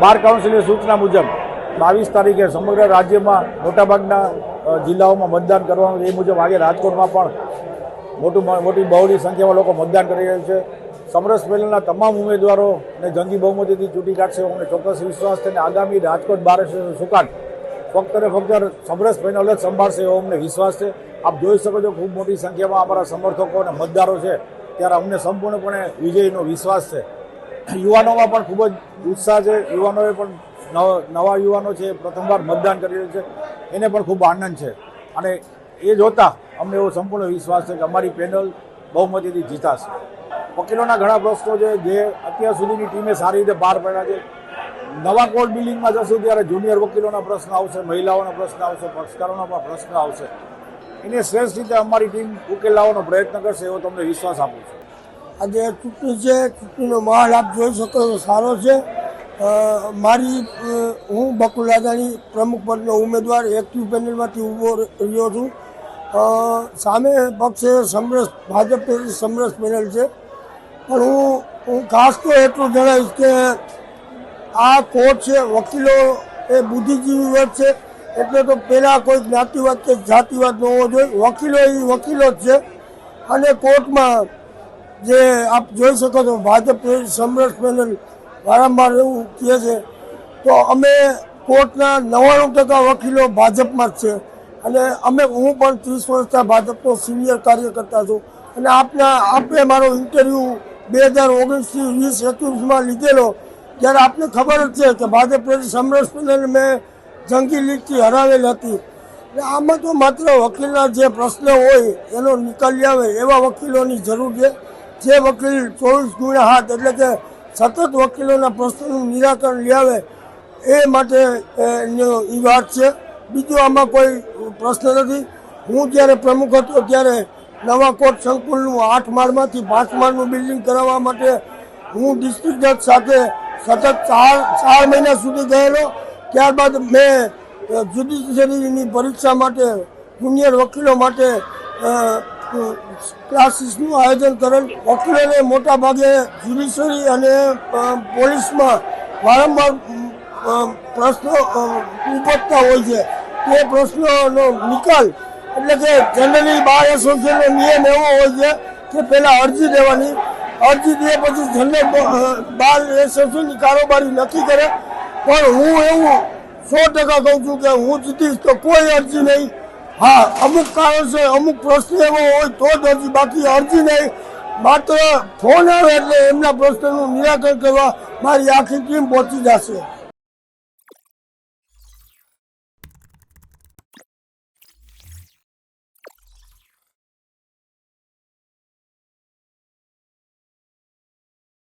બાર કાઉન્સિલની સૂચના મુજબ બાવીસ તારીખે સમગ્ર રાજ્યમાં મોટાભાગના જિલ્લાઓમાં મતદાન કરવાનું એ મુજબ આજે રાજકોટમાં પણ મોટું મોટી બહોળી સંખ્યામાં લોકો મતદાન કરી રહ્યા છે. સમરસ પહેલાંના તમામ ઉમેદવારોને જંગી બહુમતીથી ચૂંટી કાઢશે અમને ચોક્કસ વિશ્વાસ છે અને આગામી રાજકોટ બાર સુકાટ ફક્ત ને ફક્ત સમરસ પેનલ જ સંભાળશે એવો અમને વિશ્વાસ છે. આપ જોઈ શકો છો ખૂબ મોટી સંખ્યામાં અમારા સમર્થકો અને મતદારો છે. ત્યારે અમને સંપૂર્ણપણે વિજયનો વિશ્વાસ છે. યુવાનોમાં પણ ખૂબ જ ઉત્સાહ છે. યુવાનોએ પણ નવ- યુવાનો છે, પ્રથમવાર મતદાન કરી રહ્યા છે. એને પણ ખૂબ આનંદ છે. અને એ જોતા અમને એવો સંપૂર્ણ વિશ્વાસ છે કે અમારી પેનલ બહુમતીથી જીતાશે. વકીલોના ઘણા પ્રશ્નો છે જે અત્યાર સુધીની ટીમે સારી રીતે પાર પાડ્યા છે. નવા કોર્ટ બિલ્ડિંગમાં જશું ત્યારે જુનિયર વકીલોના પ્રશ્ન આવશે, મહિલાઓના પ્રશ્ન આવશે, પક્ષકારોના પણ પ્રશ્ન આવશે. એને શ્રેષ્ઠ રીતે અમારી ટીમ ઉકેલ લાવવાનો પ્રયત્ન કરશે એવો તમને વિશ્વાસ આપું છું. આજે ચૂંટણી છે ચૂંટણીનો માહોલ આપ જોઈ શકો તો સારો છે. મારી હું બકુલ રાજાણી પ્રમુખ પદનો ઉમેદવાર, એક્ટિવ પેનલમાંથી ઊભો રહ્યો છું. સામે પક્ષે સમરસ, ભાજપ સમરસ પેનલ છે. પણ હું હું ખાસ તો એટલું જણાવીશ કે આ કોર્ટ છે, વકીલો એ બુદ્ધિજીવી વર્ગ છે. એટલે તો પહેલાં કોઈ જ્ઞાતિવાદ કે જાતિવાદ ન હોવો જોઈએ. વકીલો એ વકીલો જ છે. અને કોર્ટમાં જે આપ જોઈ શકો છો, ભાજપ સમરસ પેનલ વારંવાર એવું કહે છે. તો અમે કોર્ટના નવ્વાણું ટકા વકીલો ભાજપમાં જ છે. અને અમે, હું પણ ત્રીસ વર્ષના ભાજપનો સિનિયર કાર્યકર્તા છું. અને આપના, આપે મારો ઇન્ટરવ્યૂ બે હજાર ઓગણીસથી વીસ એકવીસમાં લીધેલો. ત્યારે આપને ખબર જ છે કે ભાજપ સમરસ પેનલ મેં જંગી લીગથી હરાવેલ હતી. આમાં તો માત્ર વકીલના જે પ્રશ્ન હોય એનો નિકાલ આવે એવા વકીલોની જરૂર છે. જે વકીલ ચોવીસ ગુણ્યા હાથ એટલે કે સતત વકીલોના પ્રશ્નોનું નિરાકરણ લાવે એ માટે એ, વાત છે. બીજો આમાં કોઈ પ્રશ્ન નથી. હું જ્યારે પ્રમુખ હતો ત્યારે નવા કોટ સંકુલનું આઠ માળમાંથી પાંચ માળનું બિલ્ડિંગ કરાવવા માટે હું ડિસ્ટ્રિક્ટ જજ સાથે સતત ચાર ચાર મહિના સુધી ગયેલો. ત્યારબાદ મેં જ્યુડિશિયરીની પરીક્ષા માટે જુનિયર વકીલો માટે ક્લાસીસનું આયોજન કરેલ વકીલોને મોટા ભાગે જ્યુડિશિયરી અને પોલીસમાં વારંવાર પ્રશ્નો ઉપજતા હોય છે. તે પ્રશ્નોનો નિકાલ એટલે કે જનરલી બાર એસોસિએશનનો નિયમ એવો હોય છે કે પહેલાં અરજી દેવાની. અરજી દે પછી જનરલ બાર એસોસિએશનની કારોબારી નક્કી કરે. પણ હું એવું સો ટકા કહું છું કે હું જીતીશ તો કોઈ અરજી નહીં. હા, અમુક કારણસર અમુક પ્રશ્ન એવો હોય તો જ અરજી બાકી અરજી નહીં. માત્ર ફોન આવે એટલે એમના પ્રશ્નનું નિરાકરણ કરવા મારી આખી ટીમ પહોંચી જશે.